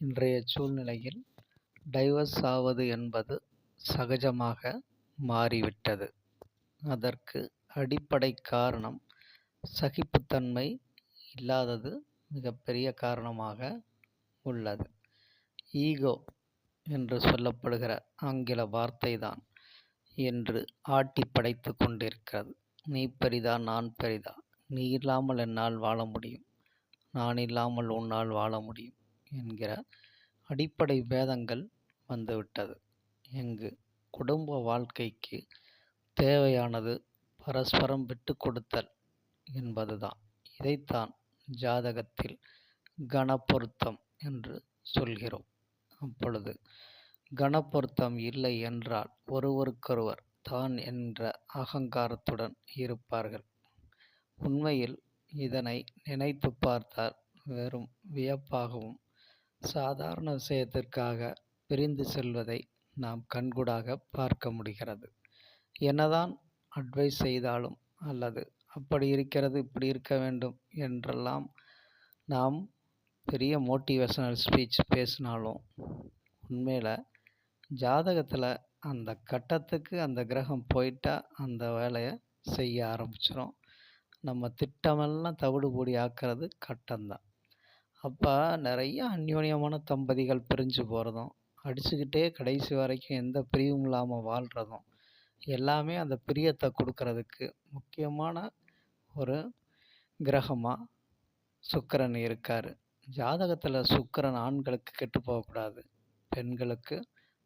இன்றைய சூழ்நிலையில் டைவர்ஸ் ஆவது என்பது சகஜமாக மாறிவிட்டது. அதற்கு அடிப்படை காரணம் சகிப்புத்தன்மை இல்லாதது மிகப்பெரிய காரணமாக உள்ளது. ஈகோ என்று சொல்லப்படுகிற ஆங்கில வார்த்தைதான் என்று ஆட்டி படைத்து கொண்டிருக்கிறது. நீ பெரிதா நான் பெரிதா? நீ இல்லாமல் என்னால் வாழ முடியும். நான் இல்லாமல் உன்னால் வாழ முடியும். என்கிற அடிப்படை பேதங்கள் வந்துவிட்டது. இங்கு குடும்ப வாழ்க்கைக்கு தேவையானது பரஸ்பரம் விட்டு கொடுத்தல் என்பதுதான். இதைத்தான் ஜாதகத்தில் கணப்பொருத்தம் என்று சொல்கிறோம். அப்பொழுது கணப்பொருத்தம் இல்லை என்றால் ஒருவருக்கொருவர் தான் என்ற அகங்காரத்துடன் இருப்பார்கள். உண்மையில் இதனை நினைத்து பார்த்தால் வெறும் வியப்பாகவும் சாதாரண விஷயத்திற்காக பிரிந்து செல்வதை நாம் கண்கூடாக பார்க்க முடிகிறது. என்னதான் அட்வைஸ் செய்தாலும் அல்லது அப்படி இருக்கிறது இப்படி இருக்க வேண்டும் என்றெல்லாம் நாம் பெரிய மோட்டிவேஷனல் ஸ்பீச் பேசினாலும் உண்மையில் ஜாதகத்தில் அந்த கட்டத்துக்கு அந்த கிரகம் போயிட்டால் அந்த வேலையை செய்ய ஆரம்பிச்சிடும் நம்ம திட்டமெல்லாம் தவிடுபொடி ஆக்கிறது கட்டம்தான். அப்போ நிறைய அந்யோன்யமான தம்பதிகள் பிரிஞ்சு போகிறதும் அடிச்சுக்கிட்டே கடைசி வரைக்கும் எந்த பிரிவும் இல்லாமல் வாழ்கிறதும் எல்லாமே அந்த பிரியத்தை கொடுக்கறதுக்கு முக்கியமான ஒரு கிரகமாக சுக்கிரன் இருக்கார். ஜாதகத்தில் சுக்கிரன் ஆண்களுக்கு கெட்டு போகக்கூடாது பெண்களுக்கு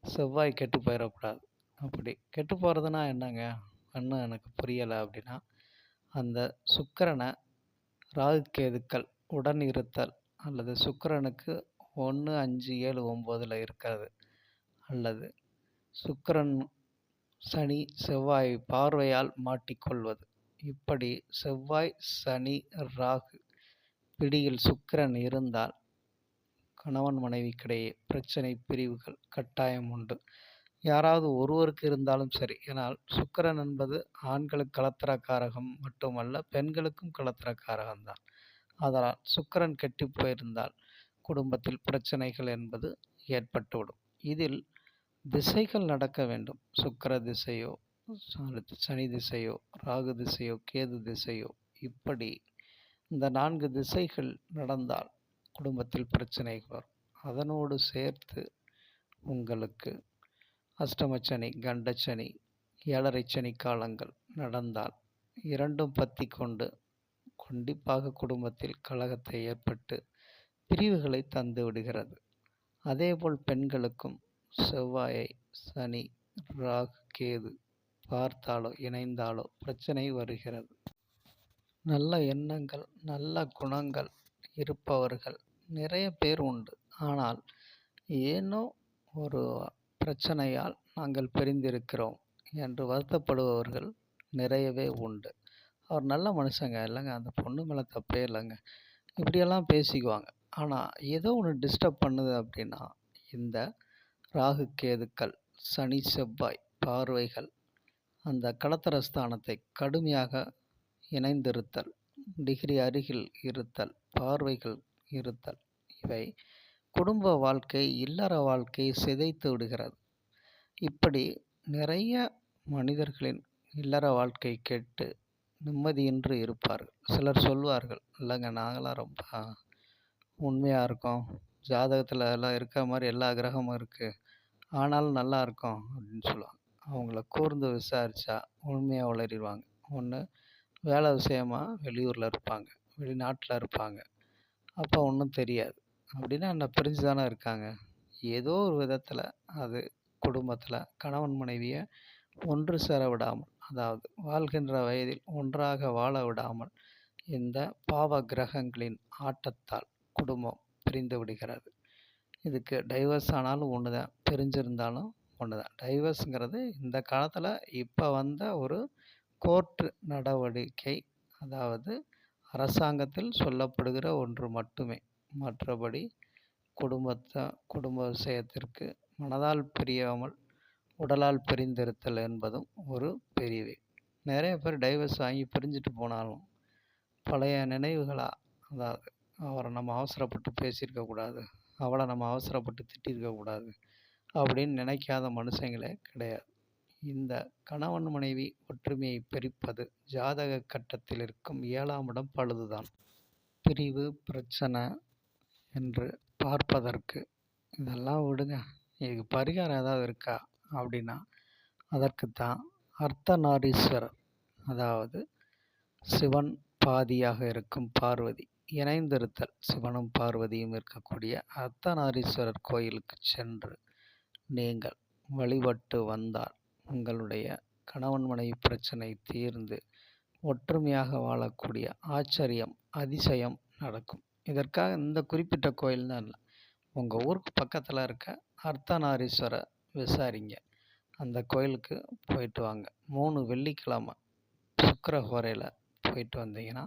செவ்வாய் கெட்டு போயிடக்கூடாது அப்படி கெட்டு போகிறதுனா என்னங்க? இன்னும் எனக்கு புரியலை அப்படின்னா அந்த சுக்கரனை ராகு கேதுக்கள் உடன் இருத்தல் அல்லது சுக்கிரனுக்கு ஒன்று அஞ்சு ஏழு ஒம்போதில் இருக்கிறது. அல்லது சுக்கிரன் சனி செவ்வாய் பார்வையால் மாட்டிக்கொள்வது. இப்படி செவ்வாய் சனி ராகு பிடியில் சுக்கிரன் இருந்தால் கணவன் மனைவிக்கிடையே பிரச்சனை பிரிவுகள் கட்டாயம் உண்டு. யாராவது ஒருவருக்கு இருந்தாலும் சரி ஏனால் சுக்கரன் என்பது ஆண்களுக்கு கலத்திரக்காரகம் மட்டுமல்ல பெண்களுக்கும் கலத்திரக்காரகம்தான். அதனால் சுக்கிரன் கெட்டு போயிருந்தால் குடும்பத்தில் பிரச்சனைகள் என்பது ஏற்பட்டுவிடும். இதில் திசைகள் நடக்க வேண்டும். சுக்கர திசையோ சனி திசையோ ராகு திசையோ கேது திசையோ இப்படி இந்த நான்கு திசைகள் நடந்தால் குடும்பத்தில் பிரச்சனைகள் வரும். அதனோடு சேர்த்து உங்களுக்கு அஷ்டமச்சனி கண்டச்சனி ஏழரை சனி காலங்கள் நடந்தால் இரண்டும் பற்றி கொண்டு கண்டிப்பாக குடும்பத்தில் கலகத்தை ஏற்பட்டு பிரிவுகளை தந்து விடுகிறது. அதேபோல் பெண்களுக்கும் செவ்வாயை சனி ராகு கேது பார்த்தாலோ இணைந்தாலோ பிரச்சனை வருகிறது. நல்ல எண்ணங்கள் நல்ல குணங்கள் இருப்பவர்கள் நிறைய பேர் உண்டு. ஆனால் ஏனோ ஒரு பிரச்சனையால் நாங்கள் பிரிந்திருக்கிறோம் என்று வருத்தப்படுபவர்கள் நிறையவே உண்டு. அவர் நல்ல மனுஷங்க. இல்லைங்க அந்த பொண்ணு மேலே தப்பே இல்லைங்க. இப்படியெல்லாம் பேசிக்குவாங்க. ஆனால் ஏதோ ஒன்று டிஸ்டர்ப் பண்ணுது அப்படின்னா இந்த ராகு கேதுக்கள் சனி செவ்வாய் பார்வைகள் அந்த களத்திரஸ்தானத்தை கடுமையாக இணைந்திருத்தல் டிகிரி அருகில் இருத்தல் பார்வைகள் இருத்தல் இவை குடும்ப வாழ்க்கை இல்லற வாழ்க்கையை சிதைத்து விடுகிறது. இப்படி நிறைய மனிதர்களின் இல்லற வாழ்க்கை கெட்டு நிம்மதியின்றி இருப்பார்கள். சிலர் சொல்வார்கள் இல்லைங்க நாங்களாம் ரொம்ப உண்மையாக இருக்கோம். ஜாதகத்தில் எல்லாம் இருக்கிற மாதிரி எல்லா கிரகமும் இருக்குது ஆனாலும் நல்லா இருக்கோம். அப்படின்னு சொல்லுவாங்க. அவங்கள கூர்ந்து விசாரித்தா உண்மையாக உளறிடுவாங்க. ஒன்று வேலை விஷயமா வெளியூரில் இருப்பாங்க வெளிநாட்டில் இருப்பாங்க. அப்போ ஒன்றும் தெரியாது. அப்படின்னா என்ன பிரிஞ்சு தானே இருக்காங்க. ஏதோ ஒரு விதத்தில் அது குடும்பத்தில் கணவன் மனைவியை ஒன்று சேர விடாமல் அதாவது வாழ்கின்ற வயதில் ஒன்றாக வாழ விடாமல் இந்த பாவ கிரகங்களின் ஆட்டத்தால் குடும்பம் பிரிந்து விடுகிறது. இதுக்கு டைவர்ஸ் ஆனாலும் ஒன்று தான் பிரிஞ்சிருந்தாலும் ஒன்று தான் டைவர்ஸுங்கிறது இந்த காலத்தில் இப்போ வந்த ஒரு கோர்ட்டு நடவடிக்கை அதாவது அரசாங்கத்தில் சொல்லப்படுகிற ஒன்று மட்டுமே. மற்றபடி குடும்பத்தை குடும்ப விஷயத்திற்கு மனதால் பிரியாமல் உடலால் பிரிந்திருத்தல் என்பதும் ஒரு பிரிவே. நிறைய பேர் டைவர்ஸ் வாங்கி பிரிஞ்சுட்டு போனாலும் பழைய நினைவுகளாக அதாவது அவரை நம்ம அவசரப்பட்டு பேசியிருக்கக்கூடாது அவளை நம்ம அவசரப்பட்டு திட்டியிருக்கக்கூடாது அப்படின்னு நினைக்காத மனுஷங்களே கிடையாது. இந்த கணவன் மனைவி ஒற்றுமையை பிரிப்பது ஜாதக கட்டத்தில் இருக்கும் ஏழாம் இடம் பழுதுதான். பிரிவு பிரச்சனை என்று பார்ப்பதற்கு இதெல்லாம் விடுங்க. இதுக்கு பரிகாரம் ஏதாவது இருக்கா? அப்படின்னா அதற்குத்தான் அர்த்தநாரீஸ்வரர் அதாவது சிவன் பாதியாக இருக்கும் பார்வதி இணைந்திருத்தல் சிவனும் பார்வதியும் இருக்கக்கூடிய அர்த்தநாரீஸ்வரர் கோயிலுக்கு சென்று நீங்கள் வழிபட்டு வந்தால் உங்களுடைய கணவன் மனைவி பிரச்சனை தீர்ந்து ஒற்றுமையாக வாழக்கூடிய ஆச்சரியம் அதிசயம் நடக்கும். இதற்காக இந்த குறிப்பிட்ட கோயில் தான் இல்லை உங்கள் ஊருக்கு பக்கத்தில் இருக்க அர்த்தநாரீஸ்வரர் விசாரிங்க. அந்த கோயிலுக்கு போயிட்டு வாங்க. மூணு வெள்ளிக்கிழமை சுக்கரஹோரையில் போயிட்டு வந்தீங்கன்னா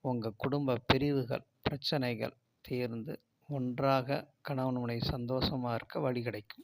உங்கள் குடும்ப பிரிவுகள் பிரச்சனைகள் தீர்ந்து ஒன்றாக கணவன் மனைவி சந்தோஷமாக இருக்க வழி கிடைக்கும்.